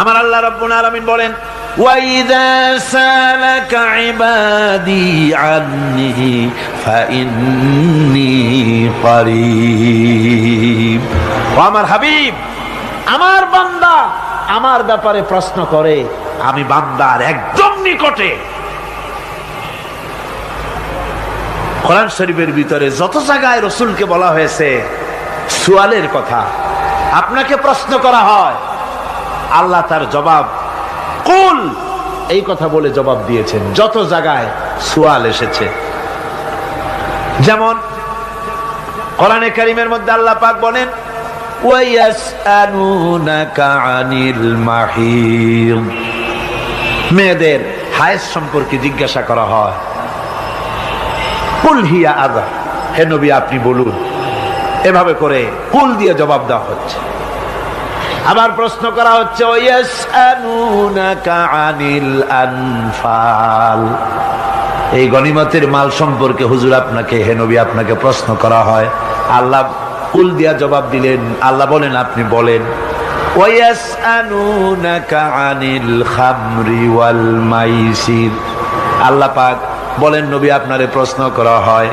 আমার আল্লাহ রব্বুল আলামিন বলেন আমার হাবিব, আমার বান্দা আমার ব্যাপারে প্রশ্ন করে, আমি বান্দার একদম নিকটে। কোরআন শরীফের ভিতরে যত জায়গায় রসুলকে বলা হয়েছে, সুয়ালের কথা আপনাকে প্রশ্ন করা হয় আল্লাহ তার জবাব, কুল। এই কথা বলে জবাব দিয়েছেন, যত জায়গায় সুয়াল এসেছে। যেমন, কোরআনে কারিমের মধ্যে আল্লাহ পাক বলেন মেয়েদের হায়েস সম্পর্কে জিজ্ঞাসা করা হয়, কুল হিয়া আদা হে নবী, আপনি বলুন। এভাবে করে কুল দিয়ে জবাব দেওয়া হচ্ছে। আবার প্রশ্ন করা হচ্ছে এই গনিমতের মাল সম্পর্কে হুজুর আপনাকে, হে নবী, আপনাকে প্রশ্ন করা হয়। আল্লাহ কুল দিয়া জবাব দিলেন, আল্লাহ বলেন, আপনি বলেন আল্লাহ পাক বলেন, নবী, আপনারে প্রশ্ন করা হয়,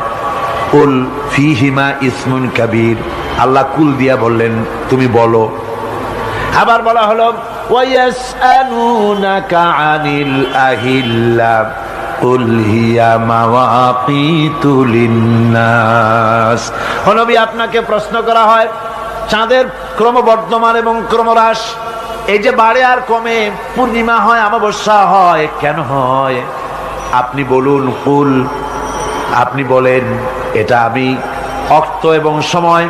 কুল ফিহিমা ইসমুন কাবীর? আল্লাহ কুল দিয়া বললেন, তুমি বলো। আবার বলা হলো আনিল আপনাকে প্রশ্ন করা হয়, চাঁদের ক্রমবর্ধমান এবং ক্রমহ্রাস, এই যে বাড়ে আর কমে, পূর্ণিমা হয়, অমাবস্যা হয়, কেন হয়? আপনি বলুন, কুল, আপনি বলেন, এটা আমি অক্ত এবং সময়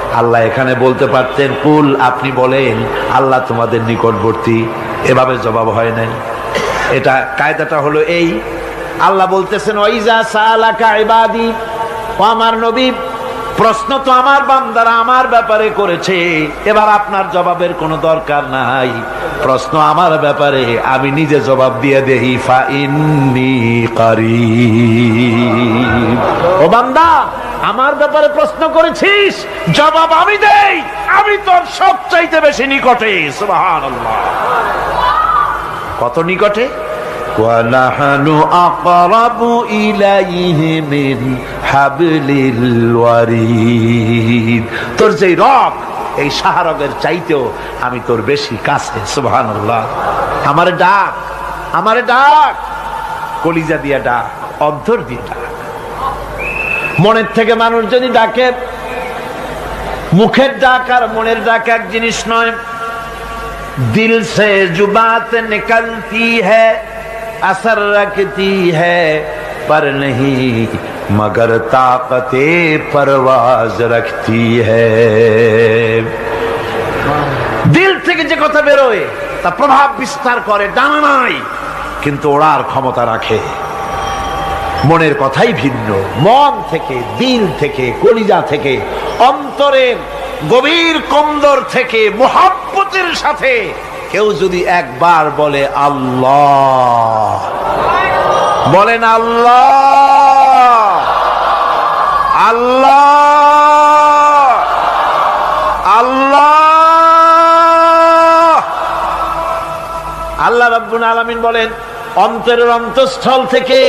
আল্লাহ এখানে বলতে পারতেন, কুল, আপনি বলেন, আল্লাহ তোমাদের নিকটবর্তী। এভাবে জবাব হয় নাই। এটা, কায়দাটা হলো এই। আল্লাহ বলতেছেন আমার নবী, প্রশ্ন তো আমার বান্দারা আমার ব্যাপারে করেছে। এবার আপনার জবাবের কোনো দরকার নাই। প্রশ্ন আমার ব্যাপারে, আমি নিজে জবাব দিয়ে দেহি ফা ও বান্দা আমার ব্যাপারে প্রশ্ন করেছিস জবাব আমি দেই আমি তোর সবচাইতে বেশি নিকটে সুবহানাল্লাহ কত নিকটে ونحن أقرب إليه من حبل الوريد তোর যে রব এই শাহরগের চাইতেও আমি তোর বেশি কাছে সুবহানাল্লাহ আমার ডাক আমার ডাক কলিজা দিয়া ডাক অন্তর দিয়ে ডাক মনের থেকে মানুষ যদি ডাকে মুখের ডাক আর মনের ডাক এক জিনিস নয় दिल से जुबात निकलती है असर रखती है पर नहीं मगर ताकते परवाज रखती है দিল থেকে যে কথা বেরোয় তা প্রভাব বিস্তার করে ডানা নাই কিন্তু ওড়ার ক্ষমতা রাখে মনের কথাই ভিন্ন। মন থেকে, দিল থেকে, কলিজা থেকে অন্তরের গভীর কন্দর থেকে, মোহাব্বতের সাথে কেউ যদি একবার বলে আল্লাহ বলেন আল্লাহ আল্লাহ আল্লাহ। আল্লাহ রাব্বুল আলামিন বলেন, অন্তরের অন্তঃস্থল থেকে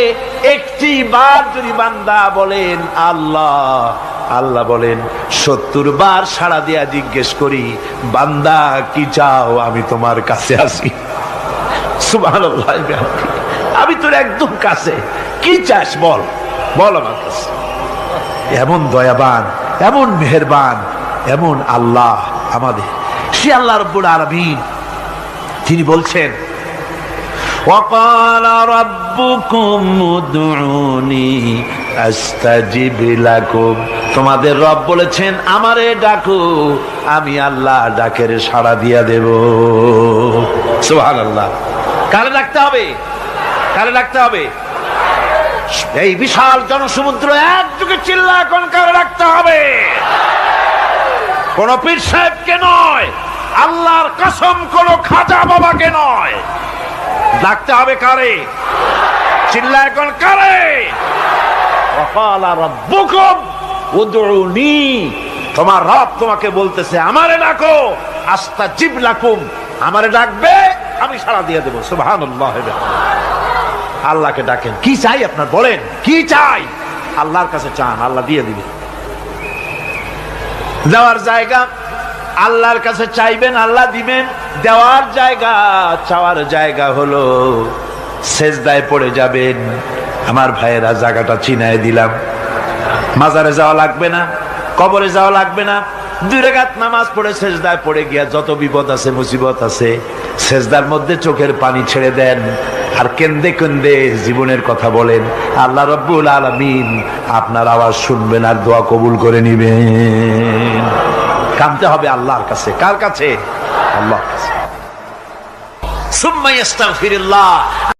একটি বার যদি বান্দা বলেন আল্লাহ আল্লাহ বলেন সত্তর বার সাড়া দিয়া জিজ্ঞেস করি, বান্দা, কি চাও? আমি তোমার কাছে আসি। আমি তোর একদম কাছে। কি চাস বল? বল আমার কাছে। এমন দয়াবান, এমন মেহেরবান, এমন আল্লাহ আমাদের। সে আল্লাহ রব্বুল আলামিন, তিনি বলছেন وقال ربكم ادعوني استجب لكم তোমাদের রব বলেছেন আমারে ডাকো আমি আল্লাহ ডাকের সাড়া দিয়া দেব সুবহানাল্লাহ কারে ডাকতে হবে কারে ডাকতে হবে এই বিশাল জনসমুদ্র একযোগে চিল্লা এখন কারে রাখতে হবে কোন পীর সাহেবকে নয় আল্লাহর কসম কোন খাজা বাবাকে নয় ডাকতে হবে কারে? চিল্লা এখন কারে? তোমার রব তোমাকে বলতেছে, আমারে ডাকো আস্তা জিব লাকুম। আমারে ডাকবে, আমি সারা দিয়ে দেবো। সুহান আল্লাহকে ডাকেন। কি চাই আপনার, বলেন, কি চাই? আল্লাহর কাছে চান, আল্লাহ দিয়ে দিবে। যাওয়ার জায়গা আল্লাহর কাছে চাইবেন, আল্লাহ দিবেন, দেওয়ার জায়গা, চাওয়ার জায়গা হলো সেজদায় পড়ে যাবেন। আমার ভাইয়েরা, জায়গাটা চিনায় দিলাম। মাজারে যাওয়া লাগবে না, কবরে যাওয়া লাগবে না। দুই রেখাত নামাজ পড়ে সেজদায় পড়ে গিয়া যত বিপদ আছে, মুসিবত আছে, সেজদার মধ্যে চোখের পানি ছেড়ে দেন আর কেন্দে কেন্দে জীবনের কথা বলেন। আল্লাহ রব্বুল আলমিন আপনার আওয়াজ শুনবেন আর দোয়া কবুল করে নিবেন। কানতে হবে আল্লাহর কাছে। কার কাছে? আল্লাহর কাছে।